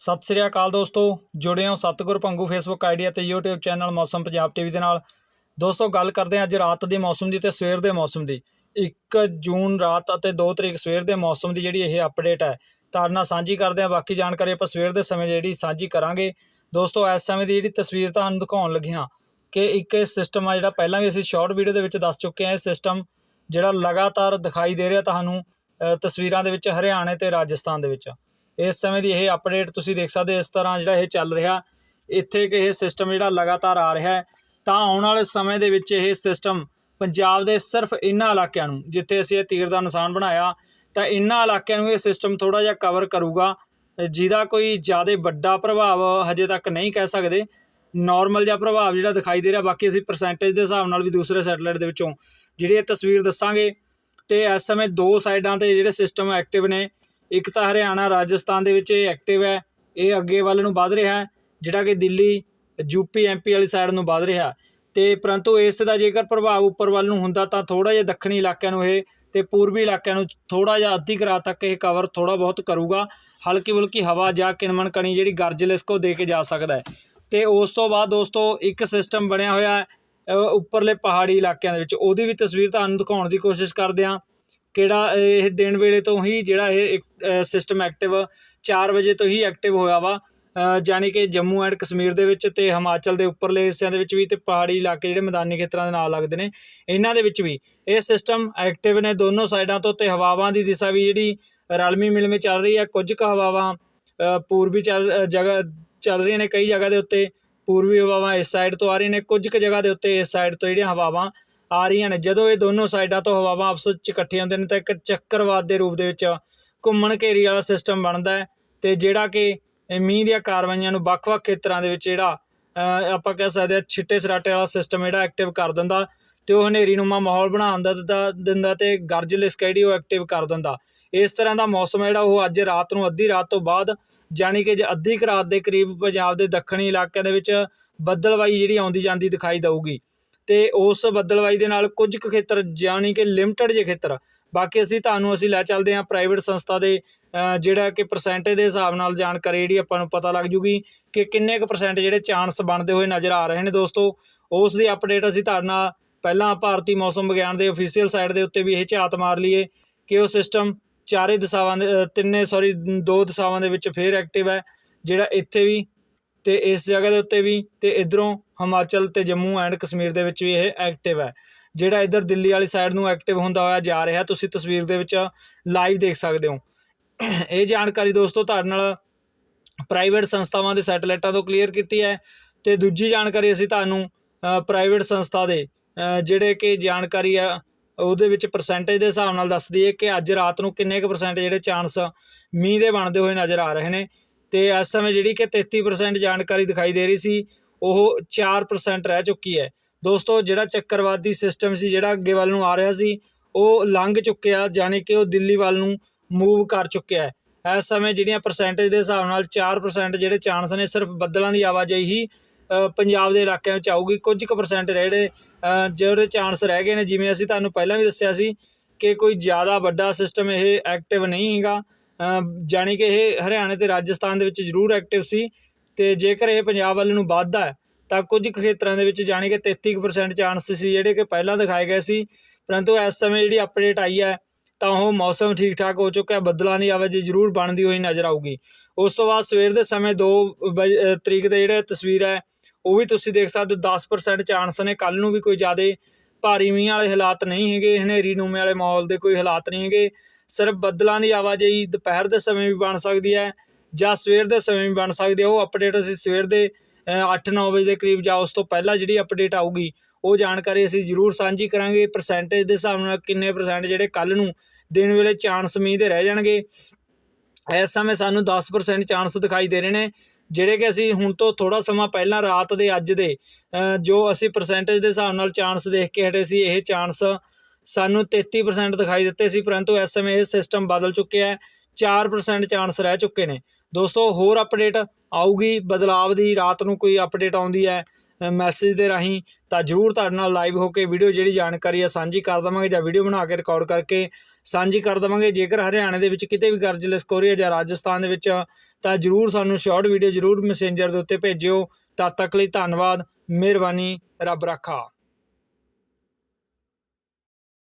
ਸਤਿ ਸ੍ਰੀ ਅਕਾਲ ਦੋਸਤੋ, ਜੁੜੇ ਹੋ ਸਤਿਗੁਰ ਪੰਗੂ ਫੇਸਬੁੱਕ ਆਈਡੀ ਅਤੇ YouTube channel Mausam Punjab TV ਦੇ ਨਾਲ। ਦੋਸਤੋ, ਗੱਲ ਕਰਦੇ ਹਾਂ ਅੱਜ ਰਾਤ ਦੇ ਮੌਸਮ ਦੀ ਤੇ ਸਵੇਰ ਦੇ ਮੌਸਮ ਦੀ। 1 ਜੂਨ ਰਾਤ ਅਤੇ 2 ਤਰੀਕ ਸਵੇਰ ਦੇ ਮੌਸਮ ਦੀ ਜਿਹੜੀ ਇਹ ਅਪਡੇਟ ਹੈ, ਤੁਹਾਡੇ ਨਾਲ ਸਾਂਝੀ ਕਰਦੇ ਹਾਂ। ਬਾਕੀ ਜਾਣਕਾਰੀ ਆਪਾਂ ਸਵੇਰ ਦੇ ਸਮੇਂ ਜਿਹੜੀ ਸਾਂਝੀ ਕਰਾਂਗੇ। ਦੋਸਤੋ, ਇਸ ਸਮੇਂ ਦੀ ਜਿਹੜੀ ਤਸਵੀਰ ਤੁਹਾਨੂੰ ਦਿਖਾਉਣ ਲੱਗੇ ਹਾਂ ਕਿ ਇੱਕ ਇਹ ਸਿਸਟਮ ਆ ਜਿਹੜਾ ਪਹਿਲਾਂ ਵੀ ਅਸੀਂ ਸ਼ਾਰਟ ਵੀਡੀਓ ਦੇ ਵਿੱਚ ਦੱਸ ਚੁੱਕੇ ਹਾਂ। ਇਹ ਸਿਸਟਮ ਜਿਹੜਾ ਲਗਾਤਾਰ ਦਿਖਾਈ ਦੇ ਰਿਹਾ ਤੁਹਾਨੂੰ ਤਸਵੀਰਾਂ ਦੇ ਵਿੱਚ ਹਰਿਆਣੇ ਤੇ ਰਾਜਸਥਾਨ ਦੇ ਵਿੱਚ। ਇਸ ਸਮੇਂ ਦੀ ਇਹ ਅਪਡੇਟ ਤੁਸੀਂ ਦੇਖ ਸਕਦੇ ਹੋ, ਇਸ ਤਰ੍ਹਾਂ ਜਿਹੜਾ ਇਹ ਚੱਲ ਰਿਹਾ, ਇੱਥੇ ਕਿ ਇਹ ਸਿਸਟਮ ਜਿਹੜਾ ਲਗਾਤਾਰ ਆ ਰਿਹਾ ਹੈ, ਤਾਂ ਆਉਣ ਵਾਲੇ ਸਮੇਂ ਦੇ ਵਿੱਚ ਇਹ ਸਿਸਟਮ ਪੰਜਾਬ ਦੇ ਸਿਰਫ ਇਨ੍ਹਾਂ ਇਲਾਕਿਆਂ ਨੂੰ, ਜਿੱਥੇ ਅਸੀਂ ਇਹ ਤੀਰ ਦਾ ਨਿਸ਼ਾਨ ਬਣਾਇਆ, ਤਾਂ ਇਨ੍ਹਾਂ ਇਲਾਕਿਆਂ ਨੂੰ ਇਹ ਸਿਸਟਮ ਥੋੜਾ ਜਿਹਾ ਕਵਰ ਕਰੂਗਾ। ਜਿਹਦਾ ਕੋਈ ਜ਼ਿਆਦਾ ਵੱਡਾ ਪ੍ਰਭਾਵ ਹਜੇ ਤੱਕ ਨਹੀਂ ਕਹਿ ਸਕਦੇ। ਨਾਰਮਲ ਜਿਹਾ ਪ੍ਰਭਾਵ ਜਿਹੜਾ ਦਿਖਾਈ ਦੇ ਰਿਹਾ, ਬਾਕੀ ਅਸੀਂ ਪਰਸੈਂਟੇਜ ਦੇ ਹਿਸਾਬ ਨਾਲ ਵੀ ਦੂਸਰੇ ਸੈਟੇਲਾਈਟ ਦੇ ਵਿੱਚੋਂ ਜਿਹੜੀ ਇਹ ਤਸਵੀਰ ਦੱਸਾਂਗੇ। ਤੇ ਇਸ ਸਮੇਂ ਦੋ ਸਾਈਡਾਂ ਤੇ ਜਿਹੜੇ ਸਿਸਟਮ ਐਕਟਿਵ ਨੇ ਇੱਕ ਤਾਂ ਹਰਿਆਣਾ ਰਾਜਸਥਾਨ ਦੇ ਵਿੱਚ ਇਹ ਐਕਟਿਵ ਹੈ, ਇਹ ਅੱਗੇ ਵੱਲ ਨੂੰ ਵੱਧ ਰਿਹਾ ਹੈ, ਜਿਹੜਾ ਕਿ ਦਿੱਲੀ ਯੂਪੀ ਐਮਪੀ ਵਾਲੀ ਸਾਈਡ ਨੂੰ ਵੱਧ ਰਿਹਾ ਤੇ ਪਰੰਤੂ ਇਸ ਦਾ ਜੇਕਰ ਪ੍ਰਭਾਵ ਉੱਪਰ ਵੱਲ ਨੂੰ ਹੁੰਦਾ ਤਾਂ ਥੋੜਾ ਜਿਹਾ ਦੱਖਣੀ ਇਲਾਕਿਆਂ ਨੂੰ ਇਹ ਤੇ ਪੂਰਬੀ ਇਲਾਕਿਆਂ ਨੂੰ ਥੋੜਾ ਜਿਹਾ ਅੱਧੀ ਕੁ ਤੱਕ ਇਹ ਕਵਰ ਥੋੜਾ ਬਹੁਤ ਕਰੂਗਾ। ਹਲਕੀ ਬੁਲਕੀ ਹਵਾ ਜਾਂ ਕਿਣਮਣ ਕਣੀ ਜਿਹੜੀ ਗਰਜ ਲਿਸਕੋ ਦੇ ਕੇ ਜਾ ਸਕਦਾ ਹੈ। ਤੇ ਉਸ ਤੋਂ ਬਾਅਦ ਦੋਸਤੋ ਇੱਕ ਸਿਸਟਮ ਬਣਿਆ ਹੋਇਆ ਉੱਪਰਲੇ ਪਹਾੜੀ ਇਲਾਕਿਆਂ ਦੇ ਵਿੱਚ। ਉਹਦੀ ਵੀ ਤਸਵੀਰ ਤੁਹਾਨੂੰ ਦਿਖਾਉਣ ਦੀ ਕੋਸ਼ਿਸ਼ ਕਰਦੇ ਹਾਂ। ਕਿਹੜਾ ਇਹ ਦਿਨ ਵੇਲੇ ਤੋਂ ਹੀ ਜਿਹੜਾ ਇਹ ਸਿਸਟਮ ਐਕਟਿਵ 4 ਵਜੇ ਤੋਂ ਹੀ ਐਕਟਿਵ ਹੋਇਆ ਵਾ। ਅ, ਜਾਣੀ ਕਿ ਜੰਮੂ ਐਂਡ ਕਸ਼ਮੀਰ ਦੇ ਵਿੱਚ ਤੇ ਹਿਮਾਚਲ ਦੇ ਉੱਪਰਲੇ ਹਿੱਸਿਆਂ ਦੇ ਵਿੱਚ ਵੀ ਤੇ ਪਹਾੜੀ ਇਲਾਕੇ ਜਿਹੜੇ ਮੈਦਾਨੀ ਖੇਤਰਾਂ ਦੇ ਨਾਲ ਲੱਗਦੇ ਨੇ ਇਹਨਾਂ ਦੇ ਵਿੱਚ ਵੀ। ਇਹ ਸਿਸਟਮ ਐਕਟਿਵ ਨੇ ਦੋਨੋਂ ਸਾਈਡਾਂ ਤੋਂ ਤੇ ਹਵਾਵਾਂ ਦੀ ਦਿਸ਼ਾ ਵੀ ਜਿਹੜੀ ਰਲਮੀ ਮਿਲਮੀ ਚੱਲ ਰਹੀ ਹੈ। ਕੁਝ ਕੁ ਹਵਾਵਾਂ ਪੂਰਬੀ ਚੱਲ ਜਗ੍ਹਾ ਚੱਲ ਰਹੀਆਂ ਨੇ ਕਈ ਜਗ੍ਹਾ ਦੇ ਉੱਤੇ। ਪੂਰਬੀ ਹਵਾਵਾਂ ਇਸ ਸਾਈਡ ਤੋਂ ਆ ਰਹੀਆਂ ਨੇ। ਕੁਝ ਕੁ ਜਗ੍ਹਾ ਦੇ ਉੱਤੇ ਇਸ ਸਾਈਡ ਤੋਂ ਜਿਹੜੀਆਂ ਹਵਾਵਾਂ ਆ ਰਹੀਆਂ ਨੇ। ਜਦੋਂ ਇਹ ਦੋਨੋਂ ਸਾਈਡਾਂ ਤੋਂ ਹਵਾਵਾਂ ਆਪਸ ਵਿੱਚ ਇਕੱਠੀਆਂ ਹੁੰਦੀਆਂ ਨੇ ਤਾਂ ਇੱਕ ਚੱਕਰਵਾਦ ਦੇ ਰੂਪ ਦੇ ਵਿੱਚ ਘੁੰਮਣ ਘੇਰੀ ਵਾਲਾ ਸਿਸਟਮ ਬਣਦਾ ਹੈ ਤੇ ਜਿਹੜਾ ਕਿ ਮੀਂਹ ਦੀਆਂ ਕਾਰਵਾਈਆਂ ਨੂੰ ਵੱਖ-ਵੱਖ ਖੇਤਰਾਂ ਦੇ ਵਿੱਚ ਜਿਹੜਾ ਆਪਾਂ ਕਹਿ ਸਕਦੇ ਹਾਂ ਛਿੱਟੇ ਸਰਾਟੇ ਵਾਲਾ ਸਿਸਟਮ ਜਿਹੜਾ ਐਕਟਿਵ ਕਰ ਦਿੰਦਾ ਤੇ ਉਹ ਹਨੇਰੀ ਨੂੰਮਾ ਮਾਹੌਲ ਬਣਾਉਣ ਦਾ, ਦਿੰਦਾ- ਦਿੰਦਾ ਤੇ ਗਰਜ ਲਿਸਕ ਜਿਹੜੀ ਉਹ ਐਕਟਿਵ ਕਰ ਦਿੰਦਾ। ਇਸ ਤਰ੍ਹਾਂ ਦਾ ਮੌਸਮ ਜਿਹੜਾ ਉਹ ਅੱਜ ਰਾਤ ਨੂੰ ਅੱਧੀ ਰਾਤ ਤੋਂ ਬਾਅਦ ਜਾਣੀ ਕਿ ਜੇ ਅੱਧੀ ਕੁ ਰਾਤ ਦੇ ਕਰੀਬ ਪੰਜਾਬ ਦੇ ਦੱਖਣੀ ਇਲਾਕਿਆਂ ਦੇ ਵਿੱਚ ਬੱਦਲਵਾਈ ਜਿਹੜੀ ਆਉਂਦੀ ਜਾਂਦੀ ਦਿਖਾਈ ਦਊਗੀ। ਤੇ ਉਸ ਬੱਦਲਵਾਈ ਦੇ ਨਾਲ ਕੁਝ ਕੁ ਖੇਤਰ ਜਾਣੀ ਕਿ ਲਿਮਟਿਡ ਜੇ ਖੇਤਰ ਬਾਕੀ ਅਸੀਂ ਤੁਹਾਨੂੰ ਅਸੀਂ ਲੈ ਚੱਲਦੇ ਹਾਂ ਪ੍ਰਾਈਵੇਟ ਸੰਸਥਾ ਦੇ ਜਿਹੜਾ ਕਿ ਪਰਸੈਂਟੇਜ ਦੇ ਹਿਸਾਬ ਨਾਲ ਜਾਣਕਾਰੀ ਜਿਹੜੀ ਆਪਾਂ ਨੂੰ ਪਤਾ ਲੱਗ ਜੂਗੀ ਕਿ ਕਿੰਨੇ ਕੁ ਪਰਸੈਂਟ ਜਿਹੜੇ ਚਾਂਸ ਬਣਦੇ ਹੋਏ ਨਜ਼ਰ ਆ ਰਹੇ ਨੇ ਦੋਸਤੋ। ਉਸ ਦੀ ਅਪਡੇਟ ਅਸੀਂ ਤੁਹਾਡੇ ਨਾਲ ਪਹਿਲਾਂ ਭਾਰਤੀ ਮੌਸਮ ਵਿਗਿਆਨ ਦੇ ਅਫੀਸ਼ੀਅਲ ਸਾਈਟ ਦੇ ਉੱਤੇ ਵੀ ਇਹ ਝਾਤ ਮਾਰ ਲਈਏ ਕਿ ਉਹ ਸਿਸਟਮ ਚਾਰੇ ਦਿਸ਼ਾਵਾਂ ਦੇ ਤਿੰਨੇ ਸੌਰੀ ਦੋ ਦਿਸ਼ਾਵਾਂ ਦੇ ਵਿੱਚ ਫੇਰ ਐਕਟਿਵ ਹੈ, ਜਿਹੜਾ ਇੱਥੇ ਵੀ ਤੇ ਇਸ ਜਗ੍ਹਾ ਦੇ ਉੱਤੇ ਵੀ ਤੇ ਇਧਰੋਂ ਹਿਮਾਚਲ ਤੇ ਜੰਮੂ ਐਂਡ ਕਸ਼ਮੀਰ ਦੇ ਵਿੱਚ ਵੀ ਇਹ ਐਕਟਿਵ ਹੈ। ਜਿਹੜਾ ਇਧਰ ਦਿੱਲੀ ਵਾਲੀ ਸਾਈਡ ਨੂੰ ਐਕਟਿਵ ਹੁੰਦਾ ਹੋਇਆ ਜਾ ਰਿਹਾ, ਤੁਸੀਂ ਤਸਵੀਰ ਦੇ ਵਿੱਚ ਲਾਈਵ ਦੇਖ ਸਕਦੇ ਹੋ। ਇਹ ਜਾਣਕਾਰੀ ਦੋਸਤੋ ਤੁਹਾਡੇ ਨਾਲ ਪ੍ਰਾਈਵੇਟ ਸੰਸਥਾਵਾਂ ਦੇ ਸੈਟਲਾਈਟਾਂ ਤੋਂ ਕਲੀਅਰ ਕੀਤੀ ਹੈ ਤੇ ਦੂਜੀ ਜਾਣਕਾਰੀ ਅਸੀਂ ਤੁਹਾਨੂੰ ਪ੍ਰਾਈਵੇਟ ਸੰਸਥਾ ਦੇ ਜਿਹੜੇ ਕਿ ਜਾਣਕਾਰੀ ਆ ਉਹਦੇ ਵਿੱਚ ਪਰਸੈਂਟੇਜ ਦੇ ਹਿਸਾਬ ਨਾਲ ਦੱਸ ਦਈਏ ਕਿ ਅੱਜ ਰਾਤ ਨੂੰ ਕਿੰਨੇ ਕੁ ਪਰਸੈਂਟ ਜਿਹੜੇ ਚਾਂਸ ਮੀਂਹ ਦੇ ਬਣਦੇ ਹੋਏ ਨਜ਼ਰ ਆ ਰਹੇ ਨੇ। ਤੇ ਇਸ ਸਮੇਂ ਜਿਹੜੀ ਕਿ 33% ਜਾਣਕਾਰੀ ਦਿਖਾਈ ਦੇ ਰਹੀ ਸੀ ਉਹ 4% ਰਹਿ ਚੁੱਕੀ ਹੈ। ਦੋਸਤੋ ਜਿਹੜਾ ਚੱਕਰਵਾਦੀ ਸਿਸਟਮ ਸੀ ਜਿਹੜਾ ਅੱਗੇ ਵੱਲ ਨੂੰ ਆ ਰਿਹਾ ਸੀ ਉਹ ਲੰਘ ਚੁੱਕਿਆ ਜਾਣੀ ਕਿ ਉਹ ਦਿੱਲੀ ਵੱਲ ਨੂੰ ਮੂਵ ਕਰ ਚੁੱਕਿਆ ਹੈ। ਇਸ ਸਮੇਂ ਜਿਹੜੀਆਂ ਪਰਸੈਂਟੇਜ ਦੇ ਹਿਸਾਬ ਨਾਲ 4% ਜਿਹੜੇ ਚਾਂਸ ਨੇ ਸਿਰਫ ਬੱਦਲਾਂ ਦੀ ਆਵਾਜਾਈ ਹੀ ਪੰਜਾਬ ਦੇ ਇਲਾਕਿਆਂ ਵਿੱਚ ਆਊਗੀ। ਕੁਝ ਕੁ ਪਰਸੈਂਟ ਜਿਹੜੇ ਅ, ਜਿਹੜੇ ਚਾਂਸ ਰਹਿ ਗਏ ਨੇ ਜਿਵੇਂ ਅਸੀਂ ਤੁਹਾਨੂੰ ਪਹਿਲਾਂ ਵੀ ਦੱਸਿਆ ਸੀ ਕਿ ਕੋਈ ਜ਼ਿਆਦਾ ਵੱਡਾ ਸਿਸਟਮ ਇਹ ਐਕਟਿਵ ਨਹੀਂ ਹੈਗਾ। ਅ, ਜਾਣੀ ਕਿ ਇਹ ਹਰਿਆਣੇ ਤੇ ਰਾਜਸਥਾਨ ਦੇ ਵਿੱਚ ਜ਼ਰੂਰ ਐਕਟਿਵ ਸੀ। ਤੇ ਜੇਕਰ ਇਹ ਪੰਜਾਬ ਵੱਲ ਨੂੰ ਵੱਧਦਾ ਹੈ, ਤਾਂ ਕੁਝ ਖੇਤਰਾਂ ਦੇ ਵਿੱਚ ਜਾਣੀ ਕਿ 33% ਚਾਂਸ ਸੀ ਜਿਹੜੇ ਕਿ ਪਹਿਲਾਂ ਦਿਖਾਏ ਗਏ ਸੀ। ਪਰੰਤੂ ਇਸ ਸਮੇਂ ਜਿਹੜੀ ਅਪਡੇਟ ਆਈ ਹੈ, ਤਾਂ ਉਹ ਮੌਸਮ ਠੀਕ ਠਾਕ ਹੋ ਚੁੱਕਾ ਹੈ, ਬੱਦਲਾਂ ਦੀ ਆਵਾਜਾਈ ਜ਼ਰੂਰ ਬਣਦੀ ਹੋਈ ਨਜ਼ਰ ਆਊਗੀ। ਉਸ ਤੋਂ ਬਾਅਦ ਸਵੇਰ ਦੇ ਸਮੇਂ 2 ਤਰੀਕ ਦੇ ਜਿਹੜੇ ਤਸਵੀਰ ਹੈ, ਉਹ ਵੀ ਤੁਸੀਂ ਦੇਖ ਸਕਦੇ ਹੋ 10% ਚਾਂਸ ਨੇ। ਕੱਲ ਨੂੰ ਵੀ ਕੋਈ ਜ਼ਿਆਦਾ ਭਾਰੀ ਮੀਂਹ ਵਾਲੇ ਹਾਲਾਤ ਨਹੀਂ ਹੈਗੇ, ਹਨੇਰੀ ਨੂਮੇ ਵਾਲੇ ਮਾਹੌਲ ਦੇ ਕੋਈ ਹਾਲਾਤ ਨਹੀਂ ਹੈਗੇ। ਸਿਰਫ ਬੱਦਲਾਂ ਦੀ ਆਵਾਜਾਈ ਦੁਪਹਿਰ ਦੇ ਸਮੇਂ ਵੀ ਬਣ ਸਕਦੀ ਹੈ। ਜਾਂ ਸਵੇਰ ਦੇ ਸਮੇਂ ਵੀ ਬਣ ਸਕਦੇ ਹੈ ਉਹ ਅਪਡੇਟ ਅਸੀਂ ਸਵੇਰ ਦੇ 8-9 ਵਜੇ ਦੇ ਕਰੀਬ ਜਾਂ ਉਸ ਤੋਂ ਪਹਿਲਾਂ ਜਿਹੜੀ ਅਪਡੇਟ ਆਊਗੀ, ਉਹ ਜਾਣਕਾਰੀ ਅਸੀਂ ਜ਼ਰੂਰ ਸਾਂਝੀ ਕਰਾਂਗੇ। ਪਰਸੈਂਟੇਜ ਦੇ ਹਿਸਾਬ ਨਾਲ ਕਿੰਨੇ ਪਰਸੈਂਟ ਜਿਹੜੇ ਕੱਲ ਨੂੰ ਦਿਨ ਵੇਲੇ ਚਾਂਸ ਮੀਂਹ ਦੇ ਰਹਿ ਜਾਣਗੇ। ਇਸ ਸਮੇਂ ਸਾਨੂੰ 10% ਚਾਂਸ ਦਿਖਾਈ ਦੇ ਰਹੇ ਨੇ, ਜਿਹੜੇ ਕਿ ਅਸੀਂ ਹੁਣ ਤੋਂ ਥੋੜਾ ਸਮਾਂ ਪਹਿਲਾਂ ਰਾਤ ਦੇ, ਅੱਜ ਦੇ ਜੋ ਅਸੀਂ ਪਰਸੈਂਟੇਜ ਦੇ ਹਿਸਾਬ ਨਾਲ ਚਾਂਸ ਦੇਖ ਕੇ ਹਟੇ ਸੀ, ਇਹ ਚਾਂਸ ਸਾਨੂੰ 33% ਦਿਖਾਈ ਦਿੱਤੇ ਸੀ, ਪਰੰਤੂ ਇਸ ਸਮੇਂ ਇਹ ਸਿਸਟਮ ਬਦਲ ਚੁੱਕਿਆ ਹੈ। 4% ਚਾਂਸ ਰਹਿ ਚੁੱਕੇ ਨੇ। ਦੋਸਤੋ, ਹੋਰ ਅਪਡੇਟ ਆਊਗੀ। ਬਦਲਾਵ ਦੀ ਰਾਤ ਨੂੰ ਕੋਈ ਅਪਡੇਟ ਆਉਂਦੀ ਹੈ ਮੈਸੇਜ ਦੇ ਰਾਹੀਂ, ਤਾਂ ਜਰੂਰ ਤੁਹਾਡੇ ਨਾਲ ਲਾਈਵ ਹੋ ਕੇ ਵੀਡੀਓ ਜਿਹੜੀ ਜਾਣਕਾਰੀ ਆ ਸਾਂਝੀ ਕਰ ਦਵਾਂਗੇ ਜਾਂ ਵੀਡੀਓ ਬਣਾ ਕੇ ਰਿਕਾਰਡ ਕਰਕੇ ਸਾਂਝੀ ਕਰ ਦਵਾਂਗੇ। ਜੇਕਰ ਹਰਿਆਣਾ ਦੇ ਵਿੱਚ ਕਿਤੇ ਵੀ ਕਰਜ਼ ਲਿਸਕ ਹੈ ਜਾਂ ਰਾਜਸਥਾਨ ਦੇ ਵਿੱਚ, ਤਾਂ ਜਰੂਰ ਸਾਨੂੰ ਸ਼ਾਰਟ ਵੀਡੀਓ ਜਰੂਰ ਮੈਸੇਂਜਰ ਦੇ ਉੱਤੇ ਭੇਜਿਓ। ਤਦ ਤੱਕ ਲਈ ਧੰਨਵਾਦ। ਮਿਹਰਬਾਨੀ। ਰੱਬ ਰਾਖਾ।